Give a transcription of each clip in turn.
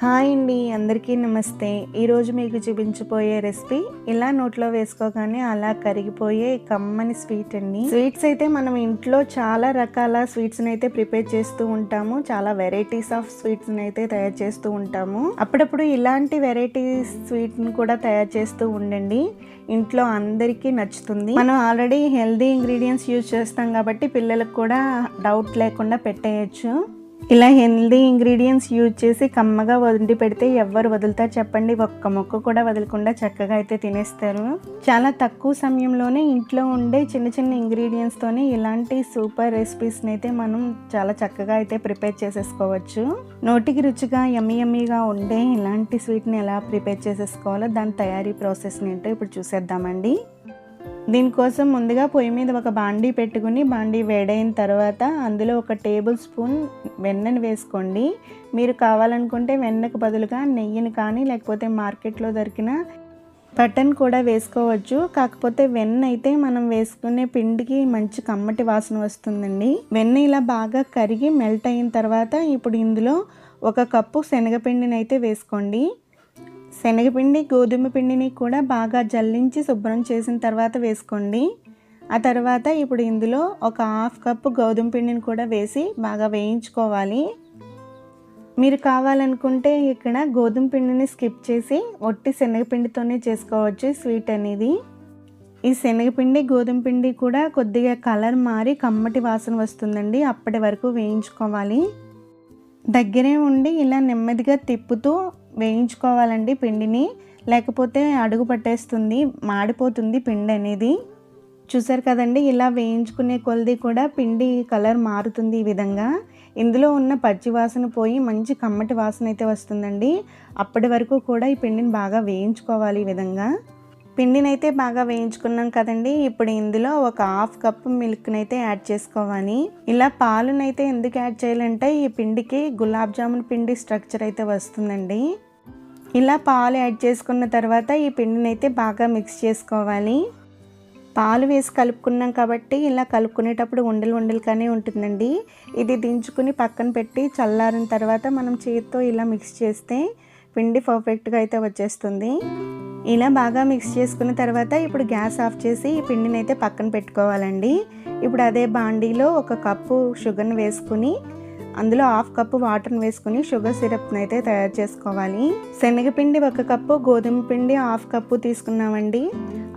Hi అండి అందరికీ నమస్తే. ఈరోజు మీకు చూపించబోయే రెసిపీ ఇలా నోట్లో వేసుకోగానే అలా కరిగిపోయే కమ్మని స్వీట్ అండి. స్వీట్స్ అయితే మనం ఇంట్లో చాలా రకాల స్వీట్స్ అయితే ప్రిపేర్ చేస్తూ ఉంటాము. చాలా వెరైటీస్ ఆఫ్ స్వీట్స్ అయితే తయారు చేస్తూ ఉంటాము. అప్పుడప్పుడు ఇలాంటి వెరైటీస్ స్వీట్ని కూడా తయారు చేస్తూ ఉండండి. ఇంట్లో అందరికీ నచ్చుతుంది. మనం ఆల్రెడీ హెల్దీ ఇంగ్రీడియంట్స్ యూజ్ చేస్తాం కాబట్టి పిల్లలకు కూడా డౌట్ లేకుండా పెట్టేయచ్చు. ఇలా హెల్దీ ఇంగ్రీడియంట్స్ యూజ్ చేసి కమ్మగా వండి పెడితే ఎవరు వదులుతారు చెప్పండి. ఒక్క మొక్క కూడా వదలకుండా చక్కగా అయితే తినేస్తారు. చాలా తక్కువ సమయంలోనే ఇంట్లో ఉండే చిన్న చిన్న ఇంగ్రీడియంట్స్తోనే ఇలాంటి సూపర్ రెసిపీస్ని అయితే మనం చాలా చక్కగా అయితే ప్రిపేర్ చేసేసుకోవచ్చు. నోటికి రుచిగా యమ్మీ యమ్మీగా ఉండే ఇలాంటి స్వీట్ని ఎలా ప్రిపేర్ చేసేసుకోవాలో దాని తయారీ ప్రాసెస్ని ఏంటో ఇప్పుడు చూసేద్దామండి. దీనికోసం ముందుగా పొయ్యి మీద ఒక బాండీ పెట్టుకుని బాండీ వేడైన తర్వాత అందులో ఒక టేబుల్ స్పూన్ వెన్నను వేసుకోండి. మీరు కావాలనుకుంటే వెన్నకు బదులుగా నెయ్యిని కానీ లేకపోతే మార్కెట్లో దొరికిన బటన్ కూడా వేసుకోవచ్చు. కాకపోతే వెన్న అయితే మనం వేసుకునే పిండికి మంచి కమ్మటి వాసన వస్తుందండి. వెన్న ఇలా బాగా కరిగి మెల్ట్ అయిన తర్వాత ఇప్పుడు ఇందులో ఒక కప్పు శనగపిండిని అయితే వేసుకోండి. శనగపిండి గోధుమ పిండిని కూడా బాగా జల్లించి శుభ్రం చేసిన తర్వాత వేసుకోండి. ఆ తర్వాత ఇప్పుడు ఇందులో ఒక హాఫ్ కప్పు గోధుమ పిండిని కూడా వేసి బాగా వేయించుకోవాలి. మీరు కావాలనుకుంటే ఇక్కడ గోధుమ పిండిని స్కిప్ చేసి ఒట్టి శనగపిండితోనే చేసుకోవచ్చు స్వీట్ అనేది. ఈ శనగపిండి గోధుమ పిండి కూడా కొద్దిగా కలర్ మారి కమ్మటి వాసన వస్తుందండి. అప్పటి వరకు వేయించుకోవాలి. దగ్గరే ఉండి ఇలా నెమ్మదిగా తిప్పుతూ వేయించుకోవాలండి పిండిని. లేకపోతే అడుగు పట్టేస్తుంది మాడిపోతుంది పిండి అనేది. చూసారు కదండి ఇలా వేయించుకునే కొలది కూడా పిండి కలర్ మారుతుంది ఈ విధంగా. ఇందులో ఉన్న పచ్చి వాసన పోయి మంచి కమ్మటి వాసన అయితే వస్తుందండి. అప్పటి వరకు కూడా ఈ పిండిని బాగా వేయించుకోవాలి ఈ విధంగా. పిండిని అయితే బాగా వేయించుకున్నాం కదండి ఇప్పుడు ఇందులో ఒక హాఫ్ కప్ మిల్క్ని అయితే యాడ్ చేసుకోవాలి. ఇలా పాలునైతే ఎందుకు యాడ్ చేయాలంటే ఈ పిండికి గులాబ్ జామున్ పిండి స్ట్రక్చర్ అయితే వస్తుందండి. ఇలా పాలు యాడ్ చేసుకున్న తర్వాత ఈ పిండిని అయితే బాగా మిక్స్ చేసుకోవాలి. పాలు వేసి కలుపుకున్నాం కాబట్టి ఇలా కలుపుకునేటప్పుడు ఉండలు ఉండలుగానే ఉంటుందండి. ఇది దించుకుని పక్కన పెట్టి చల్లారిన తర్వాత మనం చేతితో ఇలా మిక్స్ చేస్తే పిండి పర్ఫెక్ట్గా అయితే వచ్చేస్తుంది. ఇలా బాగా మిక్స్ చేసుకున్న తర్వాత ఇప్పుడు గ్యాస్ ఆఫ్ చేసి ఈ పిండిని అయితే పక్కన పెట్టుకోవాలండి. ఇప్పుడు అదే బాండీలో ఒక కప్పు షుగర్ని వేసుకుని అందులో హాఫ్ కప్పు వాటర్ని వేసుకుని షుగర్ సిరప్ని అయితే తయారు చేసుకోవాలి. శనగపిండి ఒక కప్పు గోధుమ పిండి హాఫ్ కప్పు తీసుకున్నామండి.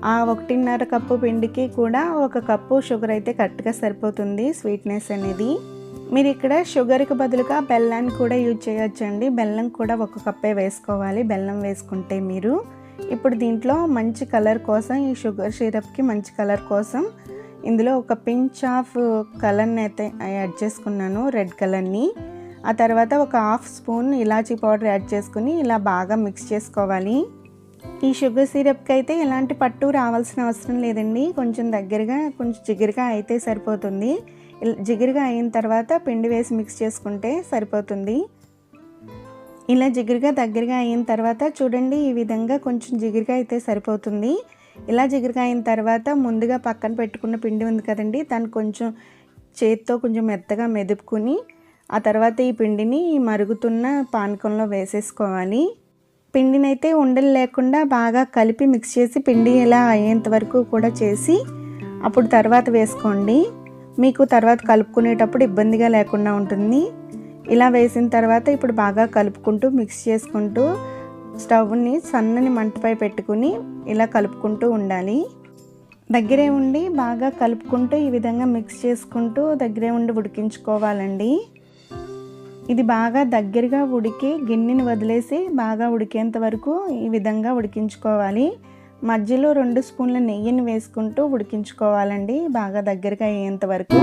ఆ ఒకటిన్నర కప్పు పిండికి కూడా ఒక కప్పు షుగర్ అయితే కరెక్ట్గా సరిపోతుంది స్వీట్నెస్ అనేది. మీరు ఇక్కడ షుగర్కి బదులుగా బెల్లాన్ని కూడా యూజ్ చేయొచ్చండి. బెల్లం కూడా ఒక కప్పే వేసుకోవాలి బెల్లం వేసుకుంటే మీరు. ఇప్పుడు దీంట్లో మంచి కలర్ కోసం ఈ షుగర్ సిరప్కి మంచి కలర్ కోసం ఇందులో ఒక పించ్ ఆఫ్ కలర్ని అయితే యాడ్ చేసుకున్నాను రెడ్ కలర్ని. ఆ తర్వాత ఒక హాఫ్ స్పూన్ ఇలాచీ పౌడర్ యాడ్ చేసుకుని ఇలా బాగా మిక్స్ చేసుకోవాలి. ఈ షుగర్ సిరప్కి అయితే ఎలాంటి పట్టు రావాల్సిన అవసరం లేదండి. కొంచెం దగ్గరగా కొంచెం జిగురుగా అయితే సరిపోతుంది. జిగురుగా అయిన తర్వాత పిండి వేసి మిక్స్ చేసుకుంటే సరిపోతుంది. ఇలా జిగురుగా దగ్గరగా అయిన తర్వాత చూడండి ఈ విధంగా కొంచెం జిగురుగా అయితే సరిపోతుంది. ఇలా జిగురుగా అయిన తర్వాత ముందుగా పక్కన పెట్టుకున్న పిండి ఉంది కదండి దాన్ని కొంచెం చేతితో కొంచెం మెత్తగా మెదుపుకుని ఆ తర్వాత ఈ పిండిని మరుగుతున్న పానకంలో వేసేసుకోవాలి. పిండిని అయితే ఉండలు లేకుండా బాగా కలిపి మిక్స్ చేసి పిండి ఇలా అయ్యేంత వరకు కూడా చేసి అప్పుడు తర్వాత వేసుకోండి. మీకు తర్వాత కలుపుకునేటప్పుడు ఇబ్బందిగా లేకుండా ఉంటుంది. ఇలా వేసిన తర్వాత ఇప్పుడు బాగా కలుపుకుంటూ మిక్స్ చేసుకుంటూ స్టవ్ని సన్నని మంటపై పెట్టుకుని ఇలా కలుపుకుంటూ ఉండాలి. దగ్గరే ఉండి బాగా కలుపుకుంటూ ఈ విధంగా మిక్స్ చేసుకుంటూ దగ్గరే ఉండి ఉడికించుకోవాలండి. ఇది బాగా దగ్గరగా ఉడికి గిన్నెని వదిలేసి బాగా ఉడికేంత వరకు ఈ విధంగా ఉడికించుకోవాలి. మధ్యలో రెండు స్పూన్ల నెయ్యిని వేసుకుంటూ ఉడికించుకోవాలండి బాగా దగ్గరగా అయ్యేంత వరకు.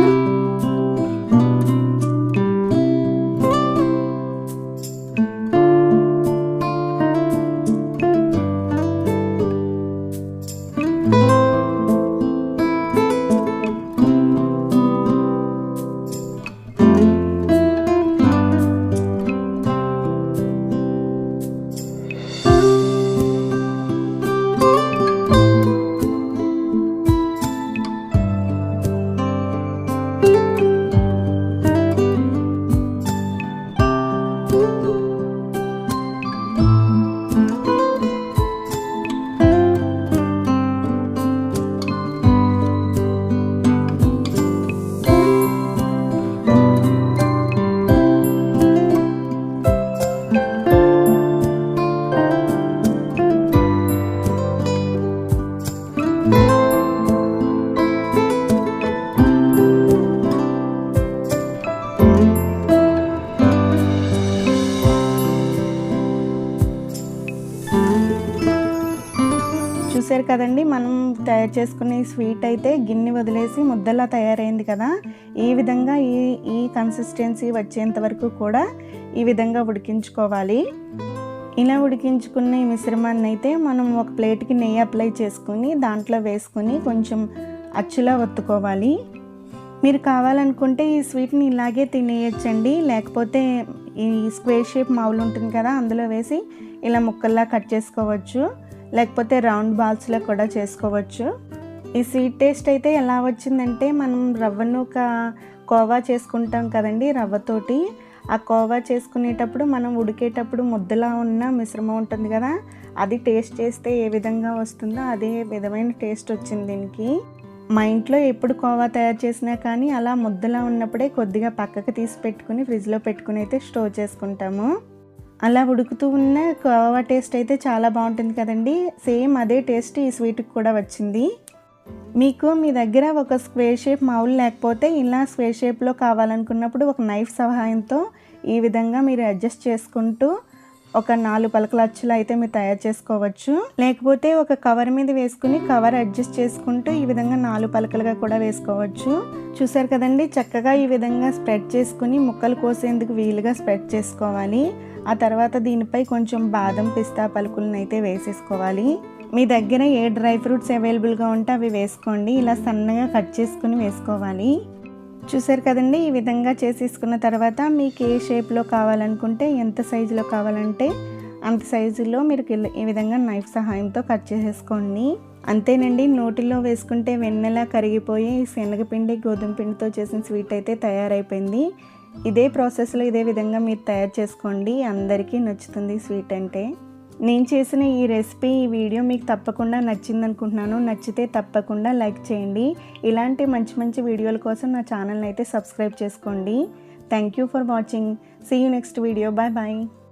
కదండి మనం తయారు చేసుకునే స్వీట్ అయితే గిన్నె వదిలేసి ముద్దలా తయారైంది కదా. ఈ విధంగా ఈ ఈ కన్సిస్టెన్సీ వచ్చేంత వరకు కూడా ఈ విధంగా ఉడికించుకోవాలి. ఇలా ఉడికించుకున్న ఈ మిశ్రమాన్ని అయితే మనం ఒక ప్లేట్కి నెయ్యి అప్లై చేసుకుని దాంట్లో వేసుకుని కొంచెం అచ్చులా ఒత్తుకోవాలి. మీరు కావాలనుకుంటే ఈ స్వీట్ని ఇలాగే తినేయచ్చండి. లేకపోతే ఈ స్క్వేర్ షేప్ మౌల్ ఉంటుంది కదా అందులో వేసి ఇలా ముక్కల్లా కట్ చేసుకోవచ్చు. లేకపోతే రౌండ్ బాల్స్లో కూడా చేసుకోవచ్చు. ఈ స్వీట్ టేస్ట్ అయితే ఎలా వచ్చిందంటే మనం రవ్వను ఒక కోవా చేసుకుంటాం కదండి రవ్వతోటి. ఆ కోవా చేసుకునేటప్పుడు మనం ఉడికేటప్పుడు ముద్దలా ఉన్న మిశ్రమం ఉంటుంది కదా అది టేస్ట్ చేస్తే ఏ విధంగా వస్తుందో అదే విధమైన టేస్ట్ వచ్చింది దీనికి. మా ఇంట్లో ఎప్పుడు కోవా తయారు చేసినా కానీ అలా ముద్దలా ఉన్నప్పుడే కొద్దిగా పక్కకు తీసి పెట్టుకుని ఫ్రిడ్జ్లో పెట్టుకుని అయితే స్టోర్ చేసుకుంటాము. అలా ఉడుకుతూ ఉన్న కోవా టేస్ట్ అయితే చాలా బాగుంటుంది కదండి. సేమ్ అదే టేస్ట్ ఈ స్వీట్కి కూడా వచ్చింది. మీకు మీ దగ్గర ఒక స్క్వేర్ షేప్ మౌల్ లేకపోతే ఇలా స్క్వేర్ షేప్లో కావాలనుకున్నప్పుడు ఒక నైఫ్ సహాయంతో ఈ విధంగా మీరు అడ్జస్ట్ చేసుకుంటూ ఒక నాలుగు పలకల అచ్చులు అయితే మీరు తయారు చేసుకోవచ్చు. లేకపోతే ఒక కవర్ మీద వేసుకుని కవర్ అడ్జస్ట్ చేసుకుంటూ ఈ విధంగా నాలుగు పలకలుగా కూడా వేసుకోవచ్చు. చూసారు కదండి చక్కగా ఈ విధంగా స్ప్రెడ్ చేసుకుని ముక్కలు కోసేందుకు వీలుగా స్ప్రెడ్ చేసుకోవాలి. ఆ తర్వాత దీనిపై కొంచెం బాదం పిస్తా పలుకులను అయితే వేసేసుకోవాలి. మీ దగ్గర ఏ డ్రై ఫ్రూట్స్ అవైలబుల్గా ఉంటే అవి వేసుకోండి. ఇలా సన్నగా కట్ చేసుకుని వేసుకోవాలి. చూసారు కదండి ఈ విధంగా చేసేసుకున్న తర్వాత మీకు ఏ షేప్లో కావాలనుకుంటే ఎంత సైజులో కావాలంటే అంత సైజులో మీరు ఈ విధంగా నైఫ్ సహాయంతో కట్ చేసేసుకోండి. అంతేనండి నోటిలో వేసుకుంటే వెన్నెలా కరిగిపోయి శనగపిండి గోధుమ పిండితో చేసిన స్వీట్ అయితే తయారైపోయింది. ఇదే ప్రాసెస్లో ఇదే విధంగా మీరు తయారు చేసుకోండి. అందరికీ నచ్చుతుంది స్వీట్ అంటే. నేను చేసిన ఈ రెసిపీ ఈ వీడియో మీకు తప్పకుండా నచ్చింది అనుకుంటున్నాను నచ్చితే తప్పకుండా లైక్ చేయండి. ఇలాంటి మంచి మంచి వీడియోల కోసం నా ఛానల్ని అయితే సబ్స్క్రైబ్ చేసుకోండి. Thank you for watching. See you next video bye bye